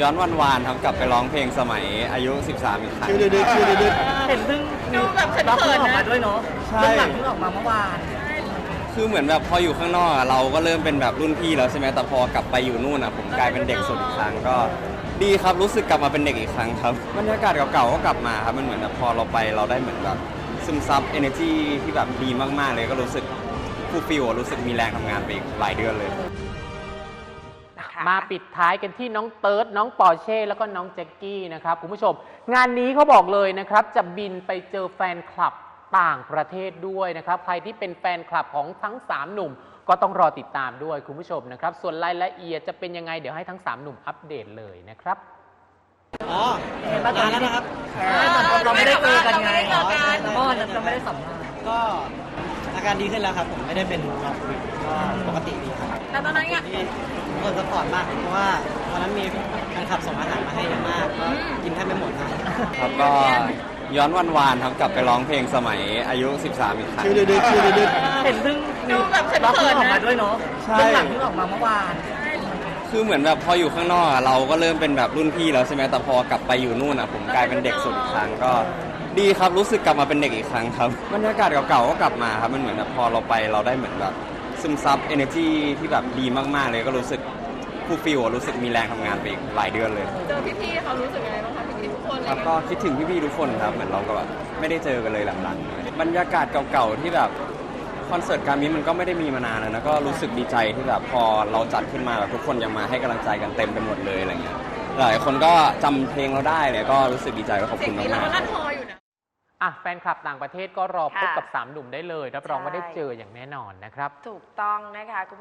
ย้อนวันวานครับกลับไปร้องเพลงสมัยอายุ 13 อีกครั้ง ชื่อดื้อๆชื่อดื้อเห็นเพิ่งดูแบบเขินๆล็อกเพิ่งออกมานะด้วยเนาะใช่เรื่องหลังเพิ่งออกมาเมื่อวาน คือเหมือนแบบพออยู่ข้างนอกอะเราก็เริ่มเป็นแบบรุ่นพี่แล้วใช่ไหมแต่พอกลับไปอยู่นู่นอะผมกลายเป็นเด็กสุดอีกครั้งก็ ดีครับรู้สึกกลับมาเป็นเด็กอีกครั้งครับบรรยากาศเก่าๆก็กลับมาครับมันเหมือนแบบพอเราไปเราได้เหมือนแบบซึมซับ energy ที่แบบดีมากๆเลยก็รู้สึกฟูลฟิลรู้สึกมีแรงทำงานไปอีกหลายเดือนเลย มาปิดท้ายกันที่น้องเติร์ดน้องปอร์เช่แล้วก็น้องแจ็คกี้นะครับคุณผู้ชม งานนี้เขาบอกเลยนะครับ จะบินไปเจอแฟนคลับต่างประเทศด้วยนะครับ ใครที่เป็นแฟนคลับของทั้ง 3 หนุ่ม ก็ต้องรอติดตามด้วยคุณผู้ชมนะครับ ส่วนรายละเอียดจะเป็นยังไงเดี๋ยวให้ทั้ง 3 หนุ่มอัปเดตเลยนะครับๆอ๋อมาแล้วนะครับ เราไม่ได้เจอกันไงเราไม่ได้เจอกันเมื่อวานเราไม่ได้สัมภาษณ์ก็อาการดีขึ้นแล้วครับ ผมไม่ได้เป็นลองโควิดก็ปกติดีครับ แต่ตอนนั้นเนี่ย ที่คนสปอร์ตมากเพราะว่าตอนนั้นมีแฟนคลับส่งอาหารมาให้เยอะมากก็กินแทบไม่หมดครับครับก็ย้อนวันวานครับกลับไปร้องเพลงสมัยอายุ 13 อีกครั้งชื่อดื้อๆชื่อดื้อเห็นเพิ่งดูแบบเขินๆล็อกเพิ่งออกมานะด้วยเนาะใช่เรื่องหลังเพิ่งออกมาเมื่อวาน คือเหมือนแบบพออยู่ข้างนอกอะเราก็เริ่มเป็นแบบรุ่นพี่แล้วใช่ไหมแต่พอกลับไปอยู่นู่นอะผมกลายเป็นเด็กสุดอีกครั้งก็ดีครับรู้สึกกลับมาเป็นเด็กอีกครั้งครับบรรยากาศเก่าๆก็กลับมาครับมันเหมือนแบบพอเราไปเราได้เหมือนแบบ ซึมซับ energy ที่แบบดีมากๆเลยก็รู้สึกฟูลฟิลรู้สึกมีแรงทำงานไปอีกหลายเดือนเลย เจอพี่ๆเขารู้สึกยังไงบ้างคะพี่ๆทุกคนเลยครับก็คิดถึงพี่ๆทุกคนครับเหมือนเราก็แบบไม่ได้เจอกันเลยหลังๆบรรยากาศเก่าๆที่แบบคอนเสิร์ตการมินมันก็ไม่ได้มีมานานแล้วนะก็รู้สึกดีใจที่แบบพอเราจัดขึ้นมาแบบทุกคนยังมาให้กำลังใจกันเต็มไปหมดเลยอะไรเงี้ยหลายคนก็จำเพลงเราได้เนี่ยก็รู้สึกดีใจและขอบสิ่คุงณนี้เรามากก็ๆ ลั่นฮอ อยู่นะอะแฟนคลับต่างประเทศก็รอพบค่ะ กับ3หนุ่มได้เลย รับรองว่าได้ใช่เจออย่างแน่นอนนะครับ ถูกต้องนะคะ